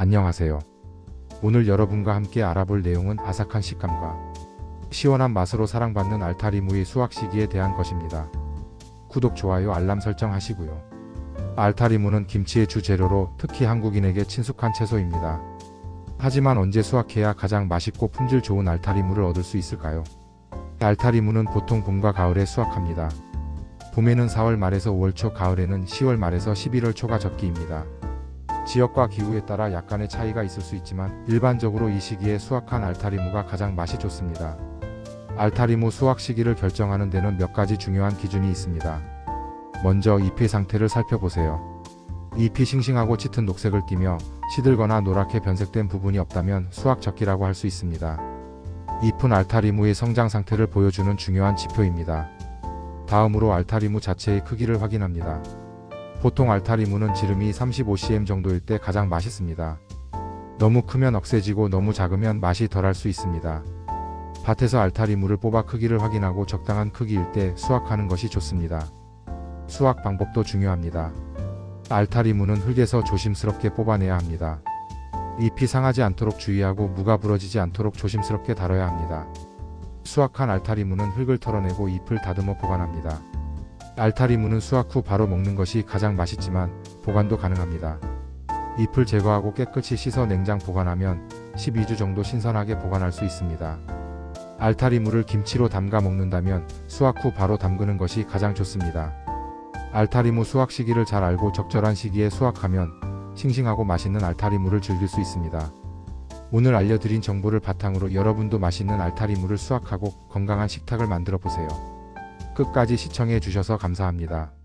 안녕하세요. 오늘 여러분과 함께 알아볼 내용은 아삭한 식감과 시원한 맛으로 사랑받는 알타리무의 수확 시기에 대한 것입니다. 구독, 좋아요, 알람 설정 하시고요. 알타리무는 김치의 주재료로 특히 한국인에게 친숙한 채소입니다. 하지만 언제 수확해야 가장 맛있고 품질 좋은 알타리무를 얻을 수 있을까요? 알타리무는 보통 봄과 가을에 수확합니다. 봄에는 4월 말에서 5월 초, 가을에는 10월 말에서 11월 초가 적기입니다. 지역과 기후에 따라 약간의 차이가 있을 수 있지만 일반적으로 이 시기에 수확한 알타리무가 가장 맛이 좋습니다. 알타리무 수확 시기를 결정하는 데는 몇 가지 중요한 기준이 있습니다. 먼저 잎의 상태를 살펴보세요. 잎이 싱싱하고 짙은 녹색을 띠며 시들거나 노랗게 변색된 부분이 없다면 수확 적기라고 할 수 있습니다. 잎은 알타리무의 성장 상태를 보여주는 중요한 지표입니다. 다음으로 알타리무 자체의 크기를 확인합니다. 보통 알타리 무는 지름이 35cm 정도일 때 가장 맛있습니다. 너무 크면 억세지고 너무 작으면 맛이 덜할 수 있습니다. 밭에서 알타리 무를 뽑아 크기를 확인하고 적당한 크기일 때 수확하는 것이 좋습니다. 수확 방법도 중요합니다. 알타리 무는 흙에서 조심스럽게 뽑아내야 합니다. 잎이 상하지 않도록 주의하고 무가 부러지지 않도록 조심스럽게 다뤄야 합니다. 수확한 알타리 무는 흙을 털어내고 잎을 다듬어 보관합니다. 알타리무는 수확 후 바로 먹는 것이 가장 맛있지만 보관도 가능합니다. 잎을 제거하고 깨끗이 씻어 냉장 보관하면 12주 정도 신선하게 보관할 수 있습니다. 알타리무를 김치로 담가 먹는다면 수확 후 바로 담그는 것이 가장 좋습니다. 알타리무 수확 시기를 잘 알고 적절한 시기에 수확하면 싱싱하고 맛있는 알타리무를 즐길 수 있습니다. 오늘 알려드린 정보를 바탕으로 여러분도 맛있는 알타리무를 수확하고 건강한 식탁을 만들어 보세요. 끝까지 시청해 주셔서 감사합니다.